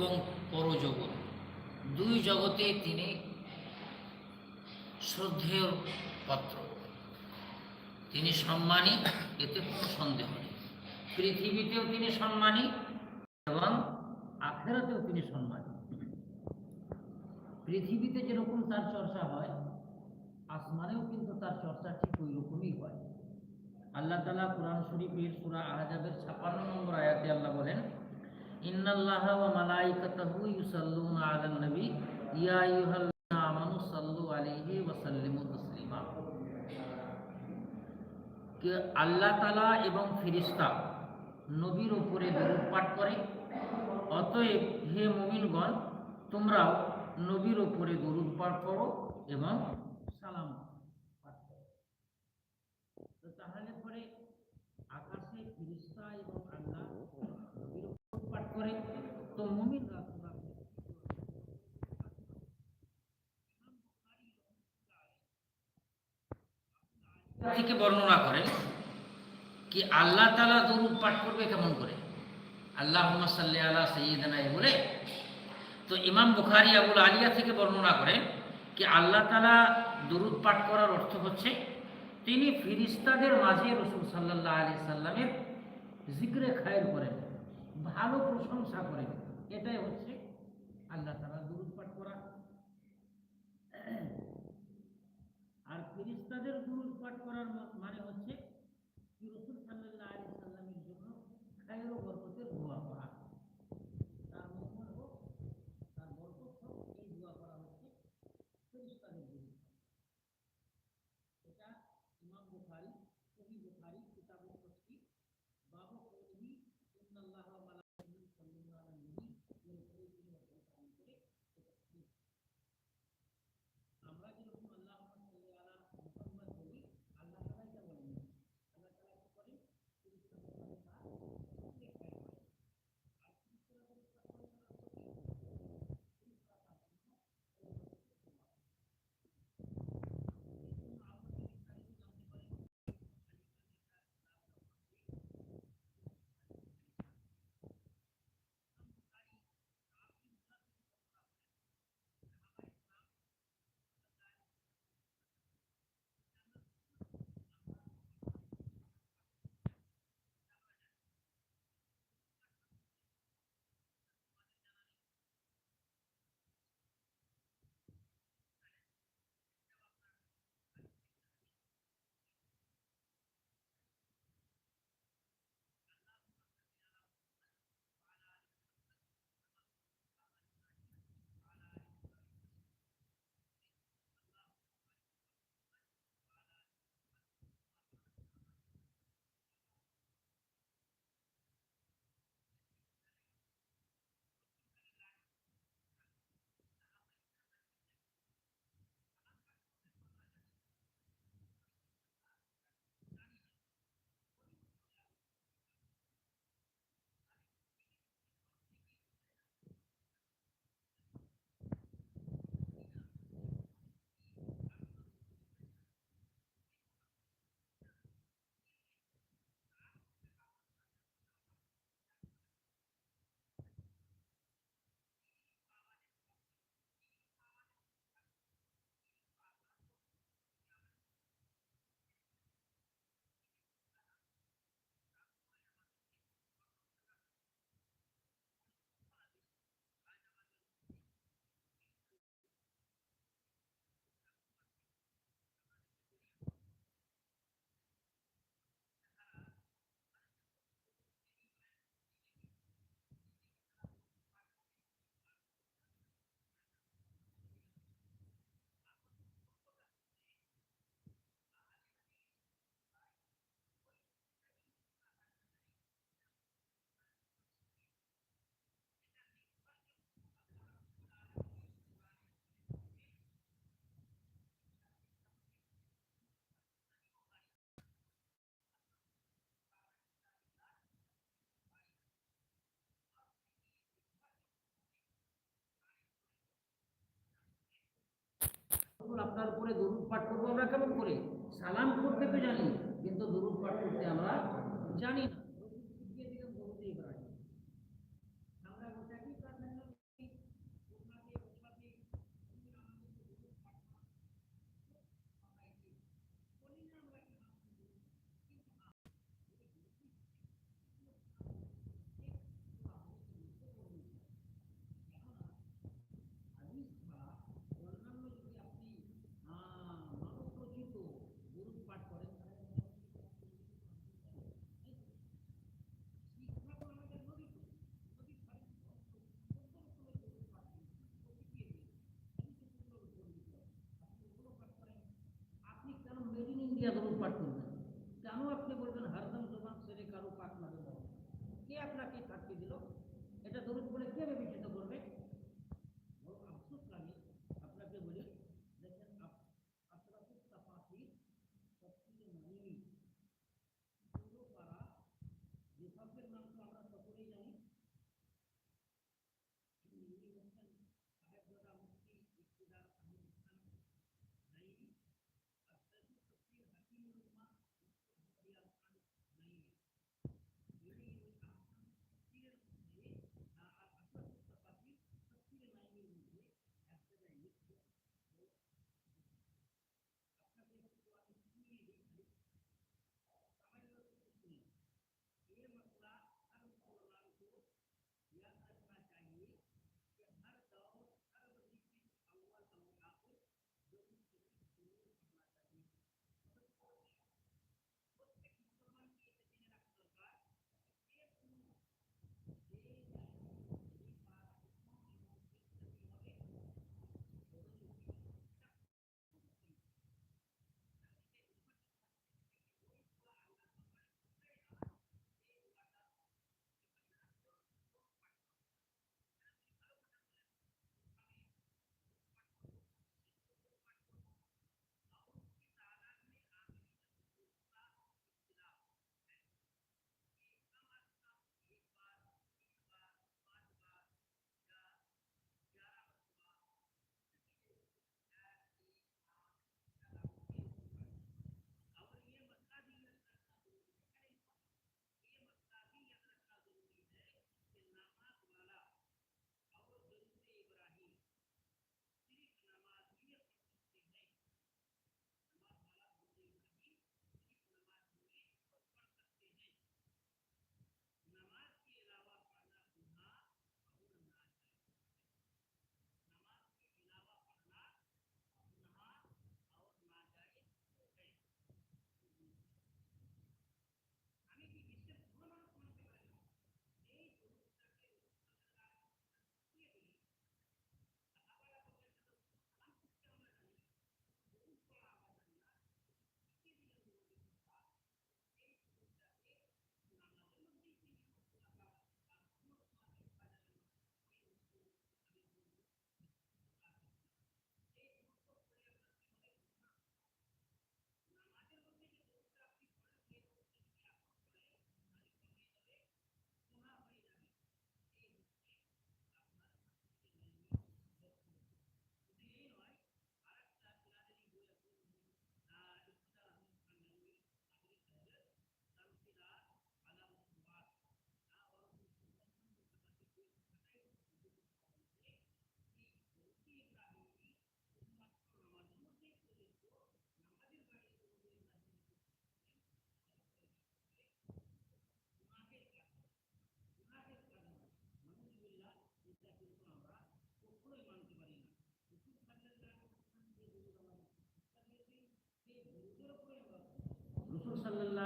এবং পরজগৎ। দুই জগতে তিনি শ্রদ্ধেয় পাত্র। তিনি সম্মানী, এতে কোনো সন্দেহ নেই। পৃথিবীতেও তিনি সম্মানী এবং আখেরাতেও তিনি সম্মানী। পৃথিবীতে যেরকম তার চর্চা হয়, আসমানেও কিন্তু তার চর্চা ঠিক ওই রকমই হয়। আল্লাহ তালা কোরআন শরীফের সুরা আহজাবের ছাপান্ন নম্বর আয়াতে আল্লাহ বলেন ইন্নাল্লাহ ওয়া মালাইকাতাহু ইউসাল্লুনা নবী। ইয়া আইয়ুহাল্লাযীনা আমানু সাল্লু আলাইহি কে আল্লাহ এবং ফিরিস্তা নবীর উপরে দরুদ পাঠ করে, অতএব হে মুমিনগণ, তোমরাও নবীর উপরে দরুদ পাঠ করো এবং সালাম পাঠ করো তো তাহলে পরে আকাশে ফিরিস্তা এবং আল্লাহ নবীর উপর পাঠ করে তো থেকে বর্ণনা করেন কি আল্লাহ তালা দরুদ পাঠ করবে কেমন করে? আল্লাহ সাল্লি আলা সৈয়দনা বলে। তো ইমাম বুখারি, আবুল আলিয়া থেকে বর্ণনা করেন কি আল্লাহ তালা দরুদ পাঠ করার অর্থ হচ্ছে তিনি ফিরিস্তাদের মাঝে রসুল সাল্লাহ আলি সাল্লামের জিক্রে খায়ের করেন ভালো প্রশংসা করে। এটাই হচ্ছে আল্লাহ তারা দুরুদ পাঠ করা। আর ফিরিস্তাদের দুরুদ পাঠ করার মানে হচ্ছে রসুল সাল্লাহ আলি সাল্লামের জন্য খায়ের ও তখন আপনার উপরে দরুদ পাঠ করব আমরা কেমন করে? সালাম করতে তো জানি, কিন্তু দরুদ পাঠ করতে আমরা জানি না। debe vivir.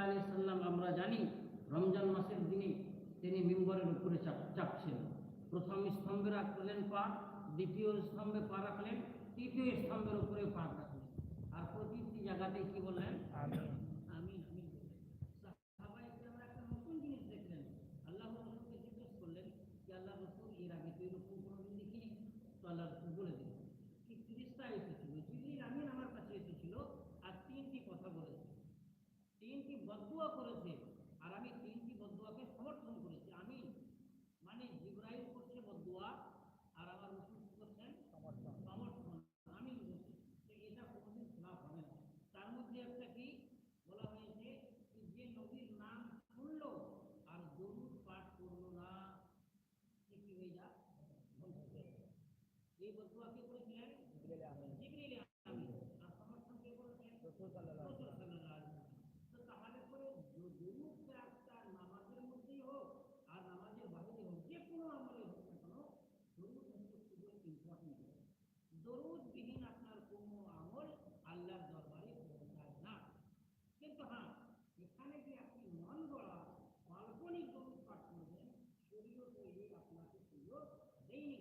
আলি সাল্লাম আমরা জানি, রমজান মাসের দিনে তিনি মিম্বরের উপরে চাপ চাপছিলেন প্রথম স্তম্ভে রাখলেন পা, দ্বিতীয় স্তম্ভে পা রাখলেন, তৃতীয় স্তম্ভের উপরে পা রাখলেন। আর প্রতিটি জায়গাতে কি বললেন আমি আমি বললেন সাহাবায়ে কেরামরা একটা নতুন জিনিস দেখলেন আল্লাহ রসুলকে জিজ্ঞেস করলেন যে আল্লাহ রসুল এর আগে তো এরকম কোনোদিন দেখিনি তো আল্লাহ রসুল বলে দিলেন কি ফিরিস্তা এসেছিল জিবরিল আমিন আমার কাছে এসেছিল আর তিনটি কথা বলেছে তিনটি বদুয়া করেছে আর আমি তিনটি বদুয়াকে সমর্থন করেছি আমি মানে জিব্রাইল করছে বদুয়া আর আমার রসুল কি করছেন সমর্থন আমি বলছি তো এটা কোনোদিন খেলাফ হবে না তার মধ্যে একটা কি বলা হয়েছে যে যে নবীর নাম শুনলো আর দরুদ পাঠ করল না সে কি হয়ে যা ধ্বংস হয়ে যায়। এই বদুয়া কে করেছিলেন জিবরিল আমিন আর সমর্থন কে করেছেন রাসূল সাল্লাল্লাহু আলাইহি ওয়াসাল্লাম তো তাহলে পরে দরুদটা একটা নামাজের মধ্যেই হোক আর নামাজের বাইরে হোক যে কোনো আমলে হোক না কেন দরুদ হচ্ছে খুবই ইম্পর্টেন্ট দরুদ বিহীন আপনার কোনো আমল আল্লাহর দরবারে পৌঁছায় না কিন্তু হ্যাঁ এখানে যে আপনি মন গড়া কাল্পনিক দরুদ পাঠ করবেন শরীয়ত এই আপনাকে সুযোগ দেয়নি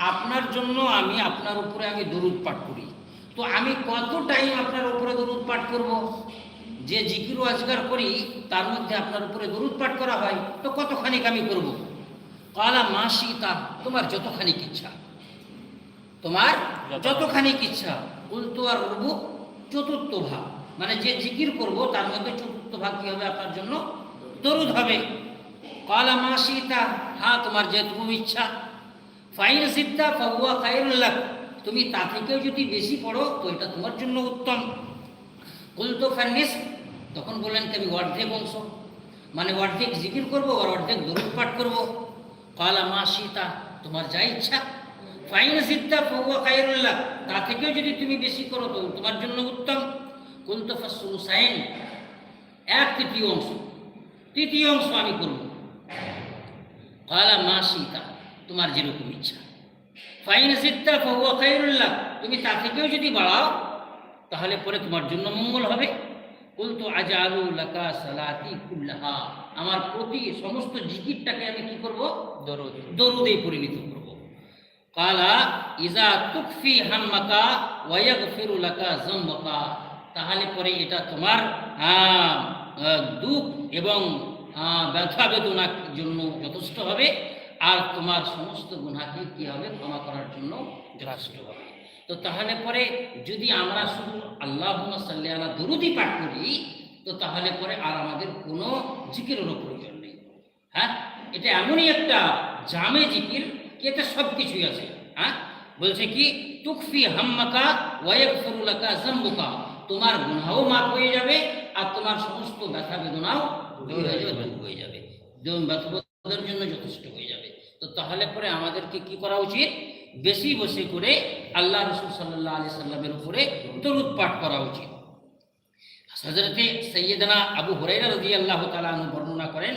আপনার জন্য আমি আপনার উপরে আমি দরুদ পাঠ করি। তো আমি কত টাইম আপনার উপরে দরুদ পাঠ করব? যে জিকির আজগার করি তার মধ্যে আপনার উপরে দরুদ পাঠ করা হয় তো কতখানিক আমি করব? কালা মা সীতা তোমার যতখানি ইচ্ছা। তোমার যতখানি ইচ্ছা। উল্টো আর রবু চতুর্থ ভাগ। মানে যে জিকির করব তার মধ্যে চতুর্থ ভাগ কি হবে আপনার জন্য? দরুদ হবে। কালা মা সীতা হ্যাঁ তোমার যেটুকু ইচ্ছা। ফাইন সিদ্ধা ফাহুয়া খায়রুল্লাহ তুমি তা থেকেও যদি বেশি পড়ো, তো এটা তোমার জন্য উত্তম। কুলতো ফান্নিস, তখন বললেন কি, আমি অর্ধেক অংশ। মানে অর্ধেক জিকির করব, আর অর্ধেক দরুদ পাঠ করব। কালা মা সীতা, তোমার যা ইচ্ছা। ফাইন সিদ্ধা ফাহুয়া খায়রুল্লাহ তা থেকেও যদি তুমি বেশি করো, তো তোমার জন্য উত্তম। কুলতো ফাসুল সাইন, এক তৃতীয় অংশ। তৃতীয় অংশ আমি করব। কালা মা সীতা তোমার যেরকম ইচ্ছা। ফাইন সিদ্ধা ফাহুয়া খায়রুল্লাহ তুমি তা থেকেও যদি বাড়াও তাহলে পরে তোমার জন্য মঙ্গল হবে। কুলতু আজালু লাকা সালাতি কুল্লাহা আমার প্রতি সমস্ত জিকিরটাকে আমি কি করব? দরুদ। দরুদে পরিণত করব। কালা ইজা তুকফি হাম্মাকা ওয়াগফিরু লাকা যামবাকা তাহলে পরে এটা তোমার দুঃখ এবং ব্যথা বেদনার জন্য যথেষ্ট হবে। আর তোমার সমস্ত গুণাকে কি হবে? ক্ষমা করার জন্য যথেষ্ট হবে। তো তাহলে পরে যদি আমরা শুধু আল্লাহ সাল্লি আলা দরুদি পাঠ করি, তো তাহলে পরে আর আমাদের কোনো জিকিরেরও প্রয়োজন নেই। হ্যাঁ? এটা এমনই একটা জামে জিকির কি এটা সব কিছুই আছে। হ্যাঁ? বলছে কি তুকফি হাম্মাকা ওয়াইক ফরুলাকা জম্বুকা তোমার গুনাহও মাফ হয়ে যাবে আর তোমার সমস্ত ব্যথা বেদনাও দূর হয়ে যাবে, দূর হয়ে যাবে। জন্য যথেষ্ট হয়ে যাবে। তো তাহলে পরে আমাদেরকে কি করা উচিত? বেশি বসে করে আল্লাহ রসুল সাল্লাহ আলি সাল্লামের উপরে দরুদ পাঠ করা উচিত। হজরতে সৈয়দনা আবু হুরাইরা রাদিয়াল্লাহু তাআলা আনহু বর্ণনা করেন,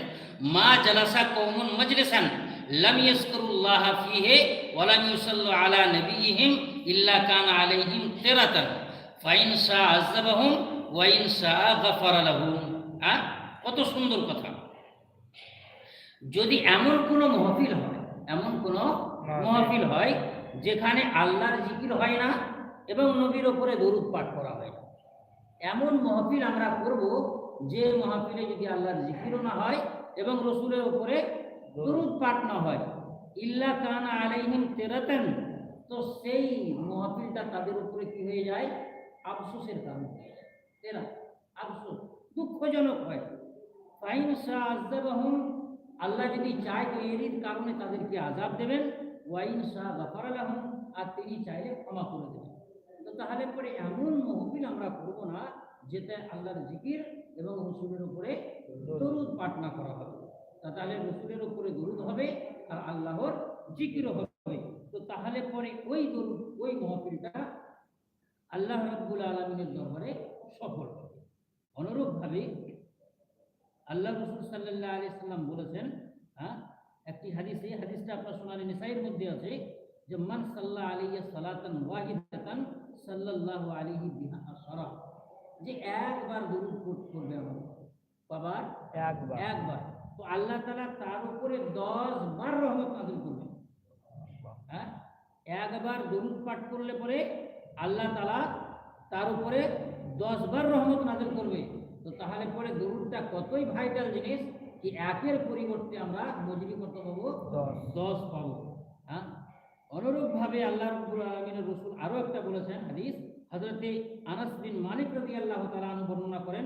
মা জালাসা কওমুন মাজলিসান ফীহি ওয়া লাম ইউসাল্লু আলা নবিয়িহিম ইল্লা কানা আলাইহিম তিরাতান ফাইন শা আযাবাহুম ওয়া ইন শা গাফারা লাহুম হ্যাঁ কত সুন্দর কথা। যদি এমন কোনো মহফিল হয় এমন কোনো মহফিল হয় যেখানে আল্লাহর জিকির হয় না এবং নবীর ওপরে দরুদ পাঠ করা হয় না। এমন মহফিল আমরা করব যে মহফিলে যদি আল্লাহর জিকিরও না হয় এবং রসুলের ওপরে দরুদ পাঠ না হয়। ইল্লা কানা আলাইহিম তেরাতেন। তো সেই মহফিলটা তাদের উপরে কি হয়ে যায়? আফসোসের কারণ হয়ে যায়। তেরা আফসোস। দুঃখজনক হয়। ফাইন শাহ আজাবাহুম আল্লাহ যদি চায় তো এরই কারণে তাদেরকে আজাব দেবেন। ওয়াইন শাহ গাফার আলাহম আর তিনি চাইলে ক্ষমা করে দেবেন। তো তাহলে পরে এমন মহবিল আমরা করব না, যেটা আল্লাহর জিকির এবং রসুলের উপরে দরুদ পাঠ না করা হবে। তা তাহলে রসুলের উপরে দরুদ হবে, আর আল্লাহর জিকিরও হবে। তো তাহলে পরে ওই দরুদ, ওই মহফিলটা আল্লাহ রাব্বুল আলমিনের দরবারে সফল হবে। অনুরূপভাবে আল্লাহ রসুল সাল্লাহ আলি সাল্লাম বলেছেন হ্যাঁ একটি হাদিসে হাদিসটা আপনার সোনালী নিসাইয়ের মধ্যে আছে যে মান সাল্লাহ আলিয়া সালাতান ওয়াহিদাতান সাল্লাল্লাহু আলাইহি বিহা আশরা। যে একবার দরুদ করবে আমার। বাবার একবার। একবার। তো আল্লাহ তাআলা তার উপরে 10 বার রহমত নাযিল করবেন। হ্যাঁ একবার দরুদ পাঠ করলে পরে আল্লাহ তাআলা তার উপরে 10 বার রহমত নাযিল করবে। তো তাহলে পরে দরুদটা কতই ভাইটাল জিনিস কি একের পরিবর্তে আমরা মজুরি কত পাবো? দশ। পাবো। হ্যাঁ? অনুরূপভাবে আল্লাহ রব্বুল আলমিনের রসুল আরও একটা বলেছেন হাদিস হজরতে আনাস বিন মালিক রদি আল্লাহ তালা বর্ণনা করেন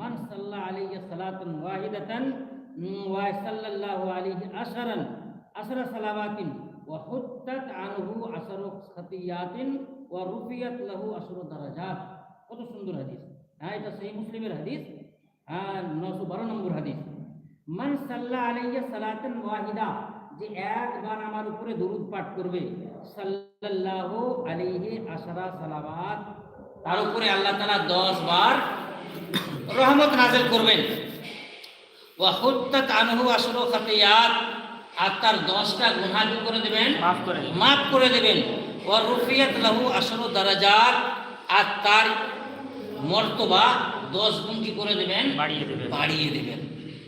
মান সাল্লাহ আলাইহি সালাতান ওয়াহিদাতান ওয়া সাল্লাল্লাহু আলাইহি আশারান আশরা সালাওয়াতিন ওয়া হুত্তাত আনহু আশারু খাতিয়াতিন ওয়া রুফিয়াত লাহু আশরু দারাজাত। কত সুন্দর হাদিস। হ্যাঁ এটা সেই মুসলিমের হাদিস। হ্যাঁ নশো বারো নম্বর হাদিস। মান সাল্লাহ আলাইয়া সালাতান ওয়াহিদা যে একবার আমার উপরে দরুদ পাঠ করবে সাল্লাল্লাহু আলাইহি আশরা সালাওয়াত তার উপরে আল্লাহ তাআলা 10 বার রহমত নাযিল করবেন। ওয়া হুত্তাত আনহু আশরু খাতিয়াত আর তার 10টা গুনাহ করে দেবেন? মাফ করে। মাফ করে দেবেন। ওয়া রুফিয়াত লাহু আশরু দারাজাত আর তার মর্তবা 10 গুণ কি করে দেবেন বাড়িয়ে দেবে বাড়িয়ে দেবেন।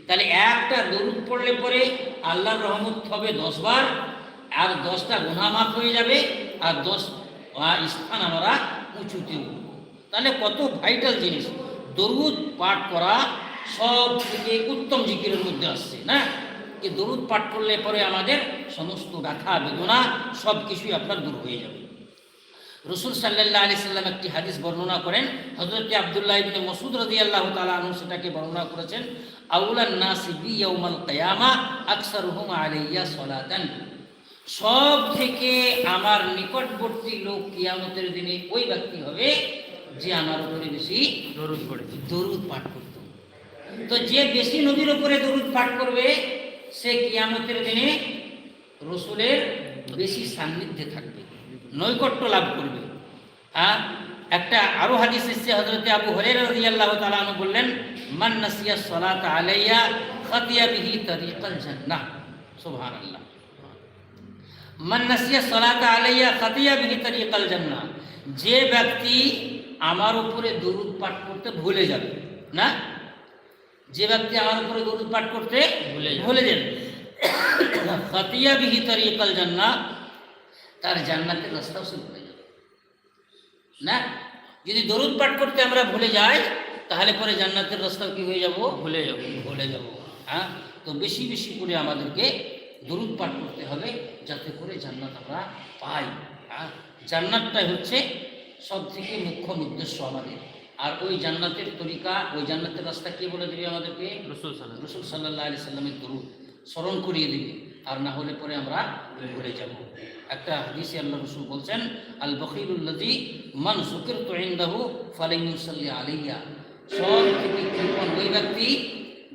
তাহলে একটা দরুদ পড়লে পরে আল্লাহর রহমত হবে দশ বার আর দশটা গুনাহ মাফ হয়ে যাবে আর দশ স্থান আমরা উঁচুতে উঠব। তাহলে কত ভাইটাল জিনিস। দরুদ পাঠ করা সব থেকে উত্তম জিকিরের মধ্যে আসছে না? যে দরুদ পাঠ করলে পরে আমাদের সমস্ত ব্যথা বেদনা সব কিছুই আপনার দূর হয়ে যাবে। রসুল সাল্লাহ আলি সাল্লাম একটি হাদিস বর্ণনা করেন হজরত আবদুল্লাহ ইবনে মসুদ রদি আল্লাহ তালা আনহু সেটাকে বর্ণনা করেছেন, আউলান নাসি বি ইয়াউমাল কিয়ামা আকসারুহুম আলাইয়া সালাতান। সব থেকে আমার নিকটবর্তী লোক কিয়ামতের দিনে ওই ব্যক্তি হবে যে আমার উপরে বেশি দরুদ পড়েছি দরুদ পাঠ করত। তো যে বেশি নবীর উপরে দরুদ পাঠ করবে, সে কিয়ামতের দিনে রসুলের বেশি সান্নিধ্যে থাকবে। নৈকট্য লাভ করবে। হ্যাঁ? একটা আরও হাদিস এসেছে হজরতে আবু হরের রাদিয়াল্লাহু তাআলা বললেন মান নাসিয়া সালাত আলাইয়া খাতিয়া বিহি তরিকাল জান্নাহ। সুবহানাল্লাহ। মান নাসিয়া সালাত আলাইয়া খাতিয়া বিহি তরিকাল জান্নাহ। যে ব্যক্তি আমার উপরে দরুদ পাঠ করতে ভুলে যাবে না? যে ব্যক্তি আমার উপরে দরুদ পাঠ করতে ভুলে যাবে। ভুলে যাবে। খাতিয়া বিহি তরিকাল জান্নাহ তার জান্নাতের রাস্তাও শুরু হয়ে যাবে। না? যদি দরুদ পাঠ করতে আমরা ভুলে যাই তাহলে পরে জান্নাতের রাস্তাও কি হয়ে যাব? ভুলে যাব। ভুলে যাব। হ্যাঁ? তো বেশি বেশি করে আমাদেরকে দরুদ পাঠ করতে হবে যাতে করে জান্নাত আমরা পাই। হ্যাঁ? জান্নাতটাই হচ্ছে সব থেকে মুখ্য উদ্দেশ্য আমাদের। আর ওই জান্নাতের তরিকা ওই জান্নাতের রাস্তা কে বলে দেবে আমাদেরকে? রসুল সাল্লাহ রসুল সাল্লাহ আলি সাল্লামের দরুদ। স্মরণ করিয়ে দিবে। আর না হলে পরে আমরা ভুলে যাব। একটা হাদিসে আল্লাহ রসুল বলছেন আল বকিরুল্লাজি মান সুকির তো ইন্দাহু ফালাইমুসাল্লি আলিয়া সব থেকে কৃপণ ওই ব্যক্তি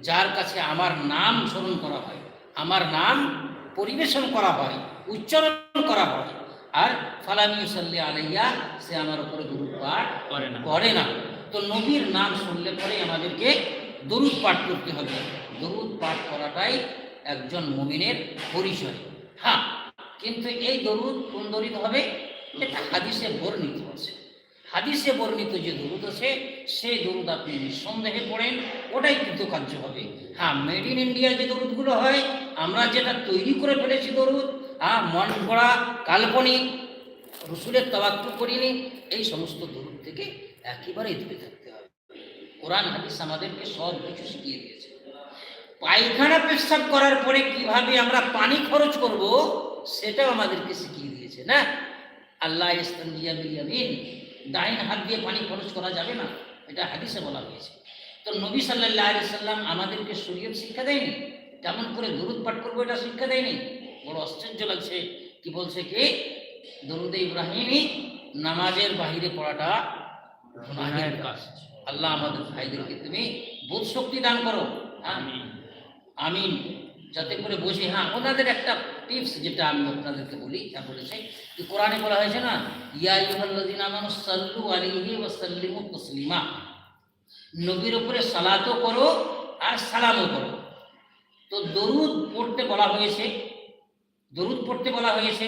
যার কাছে আমার নাম স্মরণ করা হয় আমার নাম পরিবেশন করা হয় উচ্চারণ করা হয় আর ফালামিউসাল্লি আলাইয়া সে আমার উপরে দরুদ পাঠ করে না। করে না। তো নবীর নাম শুনলে পরে আমাদেরকে দরুদ পাঠ করতে হবে। দরুদ পাঠ করাটাই একজন মুমিনের পরিচয়। হ্যাঁ কিন্তু এই দরুদ কোন দরুদ হবে? এটা হাদিসে বর্ণিত আছে। হাদিসে বর্ণিত যে দরুদ আছে, সেই দরুদ আপনি নিঃসন্দেহে পড়েন, ওটাই কৃতকার্য হবে। হ্যাঁ মেড ইন ইন্ডিয়া যে দরুদগুলো হয়, আমরা যেটা তৈরি করে ফেলেছি দরুদ হ্যাঁ মন করা কাল্পনিক, রসুলের তবাক্য করিনি, এই সমস্ত দরুদ থেকে একেবারেই দূরে থাকতে হবে। কোরআন, হাদিস আমাদেরকে সব কিছু শিখিয়ে দিয়েছে। পায়খানা পেশাব করার পরে কীভাবে আমরা পানি খরচ করব সেটাও আমাদেরকে শিখিয়ে দিয়েছে না? আল্লাহ ইস্তানজিয়া ডাইন হাত দিয়ে পানি খরচ করা যাবে না এটা হাদিসে বলা হয়েছে। তো নবী সাল্লাহ আলি সাল্লাম আমাদেরকে শরীয়ত শিক্ষা দেয়নি কেমন করে দরুদ পাঠ করব এটা শিক্ষা দেয়নি? বড় আশ্চর্য লাগছে কি বলছে কি? দরুদ ইব্রাহিমই নামাজের বাহিরে পড়াটা গুনাহের কাজ। আল্লাহ আমাদের ভাইদেরকে তুমি বোধ শক্তি দান করো হ্যাঁ? আমিন যাতে করে বসে হ্যাঁ ওনাদের একটা টিপস যেটা আমি আপনাদেরকে বলি, তা বলেছে যে কোরআনে বলা হয়েছে না, ইয়া ইউহাল্লাযিনা আমানু সাল্লু আলাইহি ওয়া সাল্লিমু তাসলিমা। নবীর উপরে সালাতও করো আর সালামও করো। তো দরুদ পড়তে বলা হয়েছে, দরুদ পড়তে বলা হয়েছে।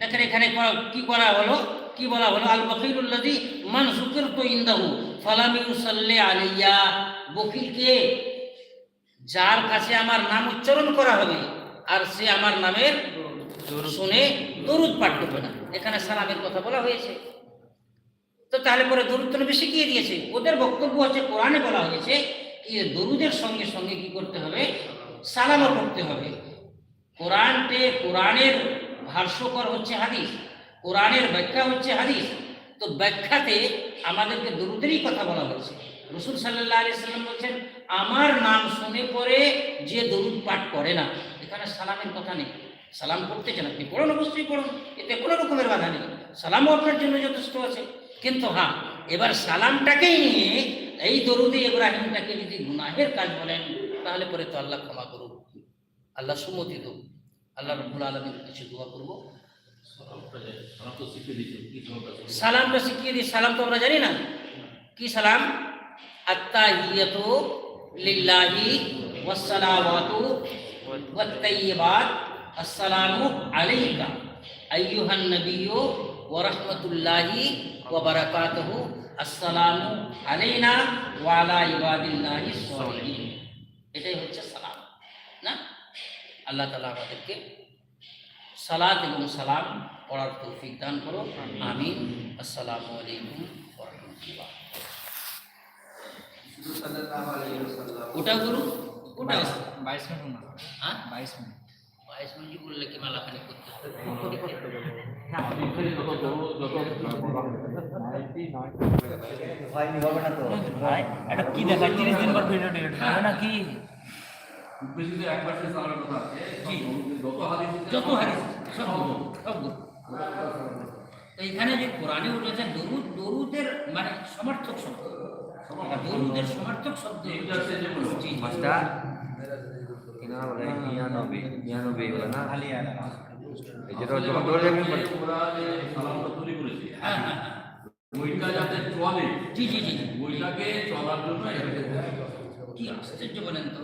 দেখেন এখানে কি করা হলো? কি বলা হলো? আল বকিরুল্লাদি মান শুকির তো ইন্দাহু, ফালাম ইউসাল্লি আলাইয়া। বকিরকে যার কাছে আমার নাম উচ্চারণ করা হবে, আর সে আমার নামের শুনে দরুদ পাঠ করবে না। এখানে সালামের কথা বলা হয়েছে। তো তাহলে পরে দরুদ তো নবী শিখিয়ে দিয়েছে। ওদের বক্তব্য হচ্ছে, কোরআনে বলা হয়েছে কি, দরুদের সঙ্গে সঙ্গে কি করতে হবে? সালামও করতে হবে। কোরআনতে কোরআনের ভাষ্যকর হচ্ছে হাদিস, কোরআনের ব্যাখ্যা হচ্ছে হাদিস। তো ব্যাখ্যাতে আমাদেরকে দরুদেরই কথা বলা হয়েছে। রসুল সাল্লাহ আলি সাল্লাম বলছেন আমার নাম শুনে পরে যে দরুদ পাঠ করে না এখানে সালামের কথা নেই। সালাম করতে চান আপনি পড়ুন অবশ্যই পড়ুন এতে কোনো রকমের বাধা নেই। সালামও আপনার জন্য যথেষ্ট আছে। কিন্তু হ্যাঁ এবার সালামটাকেই নিয়ে এই দরুদে ইব্রাহিমটাকে যদি গুনাহের কাজ বলেন তাহলে পরে তো আল্লাহ ক্ষমা করুক। আল্লাহ সুমতি দেব আল্লাহ রব্বুল আলমীর কিছু দোয়া করব। সালামটা শিখিয়ে দিই সালাম তো আমরা জানি না। কি সালাম? আত্তাহিয়াতু লিল্লাহি ওয়াসসালাওয়াতু ওয়াত-তাইয়্যিবাত আসসালামু আলাইকা আইয়ুহান নাবিয়্যু ওয়া রাহমাতুল্লাহি ওয়া বারাকাতুহু আসসালামু আলাইনা ওয়া আলা ইবাদিল্লাহিস সালিহিন এটাই হচ্ছে সালাম না আল্লাহ তাআলা আমাদেরকে সালাত এবং সালাম পড়ার তৌফিক দান করো আমিন আসসালামু আলাইকুম ওয়া রাহমাতুল্লাহ ওটা গুরু? ওটা বাইশ মিনিট হ্যাঁ? বাইশ মিনিট। বাইশ মিনিট বললে কি মালাখানি করতে? হবে ভাই কি দেখায় তিরিশ দিন পর ভিডিও ডিলিট হবে না কি? যত হাদিস সব সব তো এখানে যে কোরআনে উঠেছে দরুদ দরুদের মানে সমর্থক শব্দ। দরুদের সমর্থক শব্দ। জি, জি। মাস্টার কিনা বলে নিরানব্বই নিরানব্বই বলে না? এই যেটা যখন ধরে যাবেন হ্যাঁ হ্যাঁ হ্যাঁ। বইটা যাতে চলে জি জি জি। জি। বইটাকে চলার জন্য কি আশ্চর্য বলেন তো।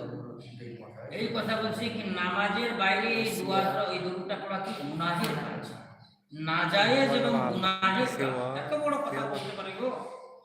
এই কথা বলছি কি নামাজের বাইরে এই দোয়াটা ওই দরুদটা পড়া কি গুনাহের কাজ? নাজায়েজ এবং গুনাহের কাজ। এত বড় কথা বলতে পারে গো।